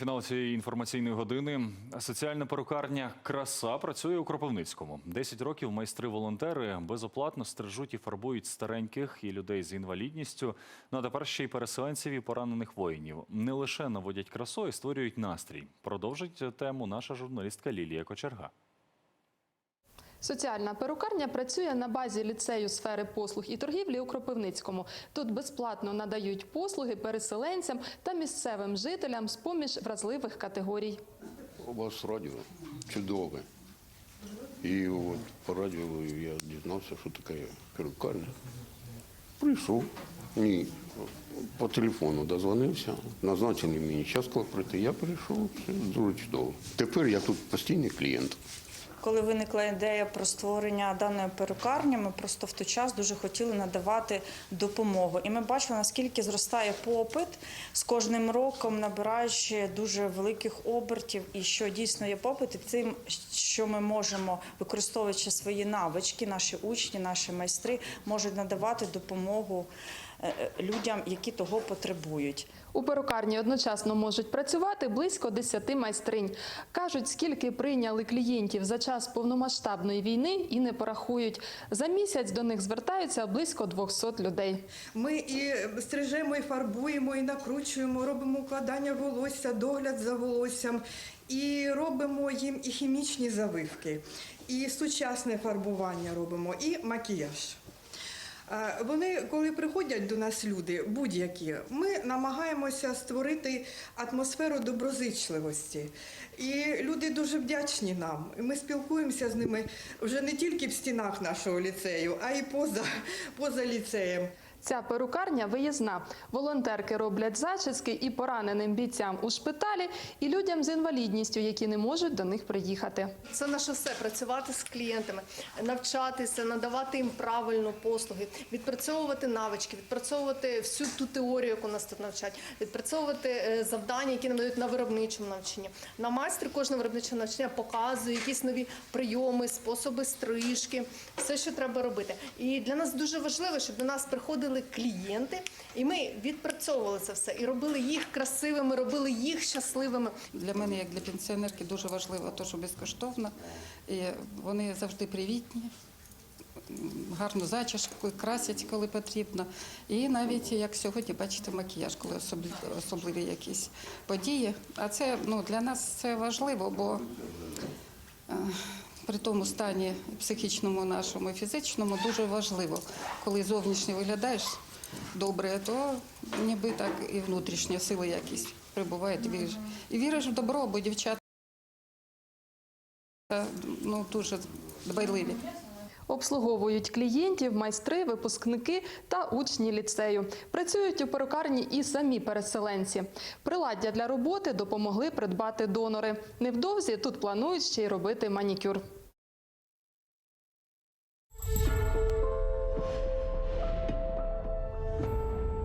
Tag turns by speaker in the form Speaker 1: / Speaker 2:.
Speaker 1: Фінал цієї інформаційної години. Соціальна перукарня Краса працює у Кропивницькому. Десять років майстри-волонтери безоплатно стрижуть і фарбують стареньких і людей з інвалідністю. Ну а тепер ще й переселенців і поранених воїнів. Не лише наводять красу і створюють настрій. Продовжить тему наша журналістка Лілія Кочерга.
Speaker 2: Соціальна перукарня працює на базі ліцею сфери послуг і торгівлі у Кропивницькому. Тут безплатно надають послуги переселенцям та місцевим жителям з поміж вразливих категорій.
Speaker 3: У радіо чудове. І от по радіо я дізнався, що таке перукарня. Прийшов. Ні. По телефону дозвонився, назначений мені час, коли прийти. Я прийшов, все дуже чудово. Тепер я тут постійний клієнт.
Speaker 4: Коли виникла ідея про створення даної перукарні, ми просто в той час дуже хотіли надавати допомогу. І ми бачили, наскільки зростає попит з кожним роком, набираючи дуже великих обертів, і що дійсно є попит, і тим, що ми можемо, використовуючи свої навички, наші учні, наші майстри, можуть надавати допомогу людям, які того потребують.
Speaker 2: У перукарні одночасно можуть працювати близько 10 майстринь. Кажуть, скільки прийняли клієнтів за час повномасштабної війни і не порахують. За місяць до них звертаються близько 200 людей.
Speaker 5: Ми і стрижемо, і фарбуємо, і накручуємо, робимо укладання волосся, догляд за волоссям, і робимо їм і хімічні завивки, і сучасне фарбування робимо, і макіяж. Вони, коли приходять до нас люди, будь-які, ми намагаємося створити атмосферу доброзичливості. І люди дуже вдячні нам. Ми спілкуємося з ними вже не тільки в стінах нашого ліцею, а й поза, поза ліцеєм.
Speaker 2: Ця перукарня виїзна. Волонтерки роблять зачіски і пораненим бійцям у шпиталі, і людям з інвалідністю, які не можуть до них приїхати.
Speaker 6: Це наше все працювати з клієнтами, навчатися, надавати їм правильно послуги, відпрацьовувати навички, відпрацьовувати всю ту теорію, яку нас тут навчать, відпрацьовувати е, завдання, які нам дають на виробничому навчанні. На майстрі кожного виробничого навчання показує якісь нові прийоми, способи стрижки, все, що треба робити. І для нас дуже важливо, щоб до нас приходили клієнти, і ми відпрацьовували це все і робили їх красивими, робили їх щасливими.
Speaker 7: Для мене, як для пенсіонерки, дуже важливо, те, що безкоштовно. І вони завжди привітні, гарну зачіску, красять, коли потрібно. І навіть як сьогодні, бачите, макіяж, коли особливі, особливі якісь події. А це ну, для нас це важливо, бо е, при тому стані психічному нашому і фізичному дуже важливо, коли зовнішньо виглядаєш добре, то ніби так і внутрішні сили якісь прибувають. І віриш, і віриш в добро, бо дівчата ну, дуже дбайливі.
Speaker 2: Обслуговують клієнтів, майстри, випускники та учні ліцею. Працюють у перукарні і самі переселенці. Приладдя для роботи допомогли придбати донори. Невдовзі тут планують ще й робити манікюр.